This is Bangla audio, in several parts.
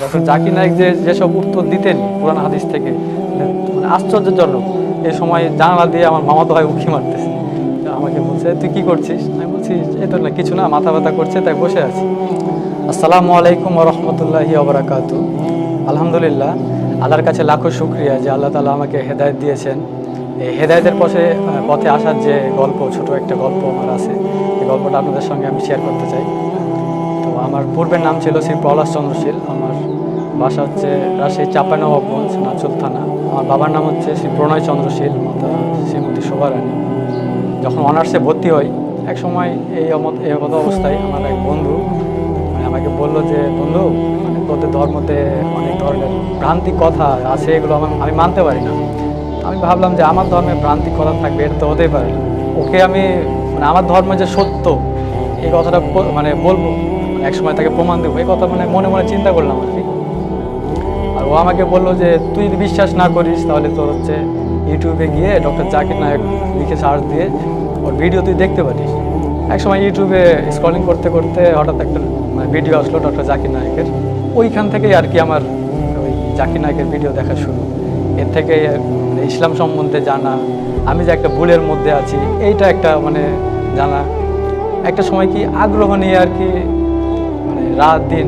ডক্টর জাকির নায়ক যে যেসব উত্তর দিতেন পুরান হাদিস থেকে মানে আশ্চর্যজনক। এই সময় জানালা দিয়ে আমার মামাতো ভাই উঁকি মারতেছে। আমাকে বলছে, তুই কি করছিস? আমি বলছি, এই তো না, কিছু না, মাথা ব্যথা করছে, তাই বসে আছি। আসসালামু আলাইকুম রহমতুল্লাহি অবরাকাতু আলহামদুলিল্লাহ, আল্লাহর কাছে লাখো শুক্রিয়া যে আল্লাহ তালা আমাকে হেদায়ত দিয়েছেন। এই হেদায়তের পথে পথে আসার যে গল্প, ছোট একটা গল্প আমার আছে। এই গল্পটা আপনাদের সঙ্গে আমি শেয়ার করতে চাই। তো আমার পূর্বের নাম ছিল শ্রী প্রহ্লাদ চন্দ্রশীল। আমার বাসা হচ্ছে রাজশাহী চাপানবাবগঞ্জ নাচল থানা। আমার বাবার নাম হচ্ছে শ্রী প্রণয় চন্দ্রশীল মাতা শ্রীমতী শোভারানী। যখন অনার্সে ভর্তি হই, এক সময় এই এই অবস্থায় আমার এক বন্ধু মানে আমাকে বলল যে, বন্ধু মানে তোদের ধর্মতে অনেক ধরনের ভ্রান্তিক কথা আছে, এগুলো আমার আমি মানতে পারি না। আমি ভাবলাম যে আমার ধর্মে ভ্রান্তিক কথা থাকবে, এটা তো হতেই পারে। ওকে আমি মানে আমার ধর্ম যে সত্য, এই কথাটা মানে বলব। এক সময় তাকে প্রমাণ দেবো। এই কথা মানে মনে মনে চিন্তা করলাম আর কি। আর ও আমাকে বলল যে, তুই যদি বিশ্বাস না করিস, তাহলে তোর হচ্ছে ইউটিউবে গিয়ে ডক্টর জাকির নায়ক লিখে সার্চ দিয়ে ওর ভিডিও তুই দেখতে পারিস। এক সময় ইউটিউবে স্ক্রলিং করতে করতে হঠাৎ একটা মানে ভিডিও আসলো ডক্টর জাকির নায়কের। ওইখান থেকেই আর কি আমার ওই জাকির নায়কের ভিডিও দেখা শুরু। এর থেকে মানে ইসলাম সম্বন্ধে জানা, আমি যে একটা ভুলের মধ্যে আছি, এইটা একটা মানে জানা। একটা সময় কি আগ্রহ নিয়ে আর কি মানে রাত দিন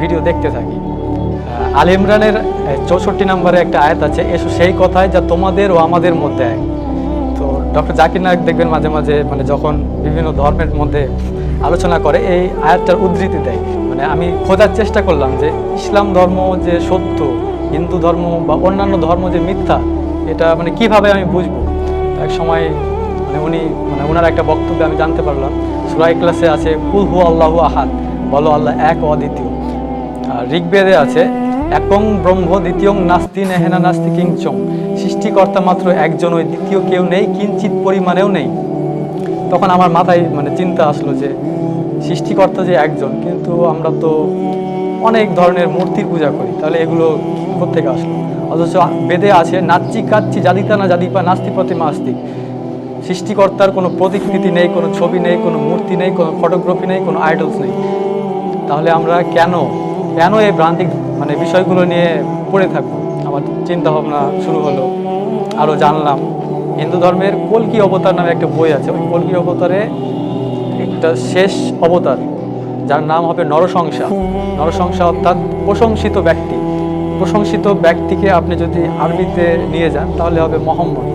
ভিডিও দেখতে থাকি। আল ইমরানের চৌষট্টি নম্বরে একটা আয়াত আছে, এসো সেই কথায় যা তোমাদের ও আমাদের মধ্যে এক। তো ডক্টর জাকির নায়ক দেখবেন মাঝে মাঝে মানে যখন বিভিন্ন ধর্মের মধ্যে আলোচনা করে, এই আয়াতটার উদ্ধৃতি দেয়। মানে আমি খোঁজার চেষ্টা করলাম যে ইসলাম ধর্ম যে সত্য, হিন্দু ধর্ম বা অন্যান্য ধর্ম যে মিথ্যা, এটা মানে কীভাবে আমি বুঝব? এক সময় মানে উনি মানে ওনার একটা বক্তব্যে আমি জানতে পারলাম সুরাই ক্লাসে আছে, কুল হু আল্লাহু আহাদ বলো আল্লাহ এক অদ্বিতীয়। আর ঋগ্বেদে আছে একং ব্রহ্ম দ্বিতীয় নাস্তি নেহেনা নাস্তি কিংচং সৃষ্টিকর্তা মাত্র একজন, ওই দ্বিতীয় কেউ নেই কিঞ্চিত পরিমাণেও নেই। তখন আমার মাথায় মানে চিন্তা আসলো যে, সৃষ্টিকর্তা যে একজন, কিন্তু আমরা তো অনেক ধরনের মূর্তির পূজা করি, তাহলে এগুলো কোথেকে আসলো? অথচ বেদে আছে, নাচ্চি কাচ্চি জাদিতা না জাদিপা নাস্তি প্রতিমা আস্তিক সৃষ্টিকর্তার কোনো প্রতিকৃতি নেই, কোনো ছবি নেই, কোনো মূর্তি নেই, কোনো ফটোগ্রাফি নেই, কোনো আইডলস নেই। তাহলে আমরা কেন কেন এই ভ্রান্তিক মানে বিষয়গুলো নিয়ে পড়ে থাকব। আমার চিন্তা ভাবনা শুরু হলো আরও জানলাম। হিন্দু ধর্মের কলকি অবতার নামে একটা বই আছে, ওই কলকি অবতারে একটা শেষ অবতার, যার নাম হবে নরসংসা নরসংসা অর্থাৎ প্রশংসিত ব্যক্তি। প্রশংসিত ব্যক্তিকে আপনি যদি আরবিতে নিয়ে যান, তাহলে হবে মোহাম্মদ।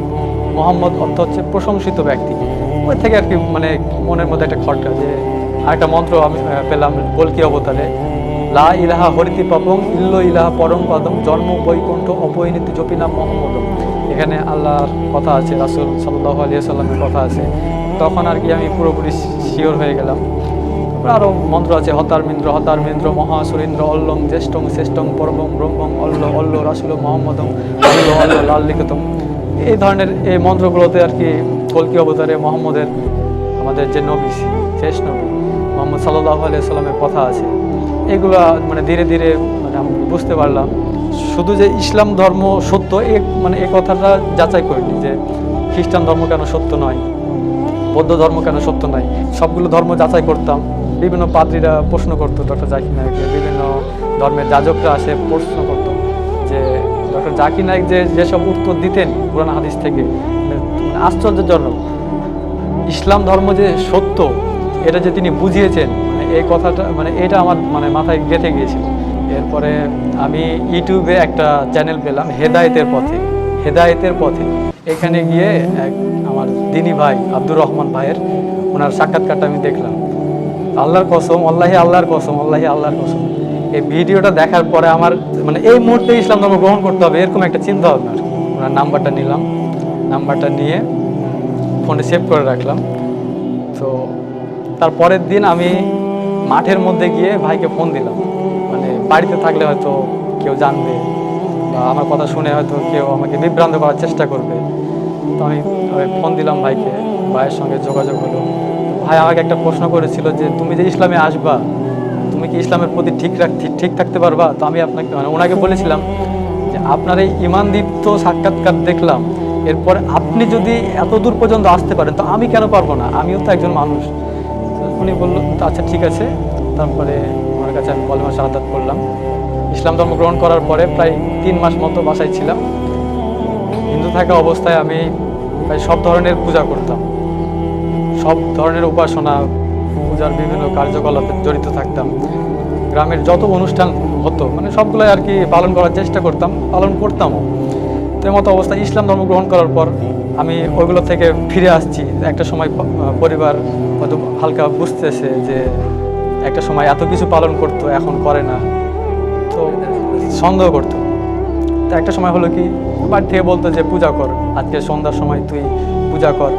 মোহাম্মদ অর্থ হচ্ছে প্রশংসিত ব্যক্তি। ওই থেকে আর কি মানে মনের মধ্যে একটা খটকা যে আরেকটা মন্ত্র আমি পেলাম, কলকি অবতারে। লা ইলাহা হরিতি পাপং, ইল্ল ইলাহা পরম পাদম জন্ম, বৈকুণ্ঠ, অপরিণীতি জপিনাম মোহাম্মদম। এখানে আল্লাহর কথা আছে, রাসুল সাল্লাহ আলিয়া সাল্লামের কথা আছে। তখন আর কি আমি পুরোপুরি শিওর হয়ে গেলাম। তারপর আরও মন্ত্র আছে হতারমিন্দ্র হতারমিন্দ্র মহাসুরেন্দ্র, অল্লং, জ্যেষ্ঠং, শ্রেষ্ঠং, পরমং, ব্রহ্মং, অল্ল অল্ল, রাসুল মোহাম্মদম, অল্ল অল্ল, লাল লিখিতম। এই ধরনের এই মন্ত্রগুলোতে আর কি কলকি অবতারে মোহাম্মদের, আমাদের যে নবী, শেষ নবী, মোহাম্মদ সাল্লাহ আলিয়া সাল্লামের কথা আছে। এগুলা মানে ধীরে ধীরে মানে আমি বুঝতে পারলাম। শুধু যে ইসলাম ধর্ম সত্য, এ মানে এই কথাটা যাচাই করিনি যে খ্রিস্টান ধর্ম কেন সত্য নয়, বৌদ্ধ ধর্ম কেন সত্য নয়। সবগুলো ধর্ম যাচাই করতাম। বিভিন্ন পাদ্রীরা প্রশ্ন করতো, ডক্টর জাকির নায়ককে বিভিন্ন ধর্মের যাজকরা আসে প্রশ্ন করতো যে, ডক্টর জাকির নায়ক যে যেসব উত্তর দিতেন পুরান হাদিস থেকে মানে আশ্চর্যজনক। ইসলাম ধর্ম যে সত্য, এটা যে তিনি বুঝিয়েছেন এই কথাটা মানে এটা আমার মানে মাথায় গেঁথে গিয়েছিল। এরপরে আমি ইউটিউবে একটা চ্যানেল পেলাম, হেদায়েতের পথে। হেদায়েতের পথে। এখানে গিয়ে এক আমার দিনী ভাই, আব্দুর রহমান ভাইয়ের, ওনার সাক্ষাৎকারটা আমি দেখলাম। আল্লাহর কসম, আল্লাহি আল্লাহর কসম, আল্লাহি আল্লাহর কসম। এই ভিডিওটা দেখার পরে আমার মানে এই মুহূর্তে ইসলাম ধর্ম গ্রহণ করতে হবে, এরকম একটা চিন্তা ভাবনা। ওনার নাম্বারটা নিলাম। নাম্বারটা নিয়ে ফোনে সেভ করে রাখলাম। তো তার পরের দিন আমি মাঠের মধ্যে গিয়ে ভাইকে ফোন দিলাম। মানে বাড়িতে থাকলে হয়তো কেউ জানবে বা আমার কথা শুনে হয়তো কেউ আমাকে বিভ্রান্ত করার চেষ্টা করবে। তো আমি ফোন দিলাম ভাইকে, ভাইয়ের সঙ্গে যোগাযোগ হলো। ভাই আমাকে একটা প্রশ্ন করেছিল যে, তুমি যে ইসলামে আসবা, তুমি কি ইসলামের প্রতি ঠিক রাখ, ঠিক- থাকতে পারবা? তো আমি আপনাকে মানে ওনাকে বলেছিলাম যে, আপনার এই ইমানদীপ্ত সাক্ষাৎকার দেখলাম, এরপর আপনি যদি এত দূর পর্যন্ত আসতে পারেন, তো আমি কেন পারব না? আমিও তো একজন মানুষ। উনি বলল, "তো আচ্ছা ঠিক আছে। তারপরে ওনার কাছে আমি কলমা শাহাদাত করলাম ইসলাম ধর্ম গ্রহণ করার পরে প্রায় তিন মাস মতো বাসায় ছিলাম। হিন্দু থাকা অবস্থায় আমি প্রায় সব ধরনের পূজা করতাম। সব ধরনের উপাসনা, পূজার বিভিন্ন কার্যকলাপে জড়িত থাকতাম। গ্রামের যত অনুষ্ঠান হতো মানে সবগুলোই আর কি পালন করার চেষ্টা করতাম, পালন করতামও। তো মতো অবস্থায় ইসলাম ধর্ম গ্রহণ করার পর আমি ওইগুলো থেকে ফিরে আসছি। একটা সময় পরিবার হয়তো হালকা বুঝতেছে যে একটা সময় এত কিছু পালন করতো, এখন করে না। তো সন্দেহ করতো। তো একটা সময় হলো কি, বাড়ি থেকে বলতো যে, পূজা কর। আজকে সন্ধ্যার সময় তুই পূজা কর।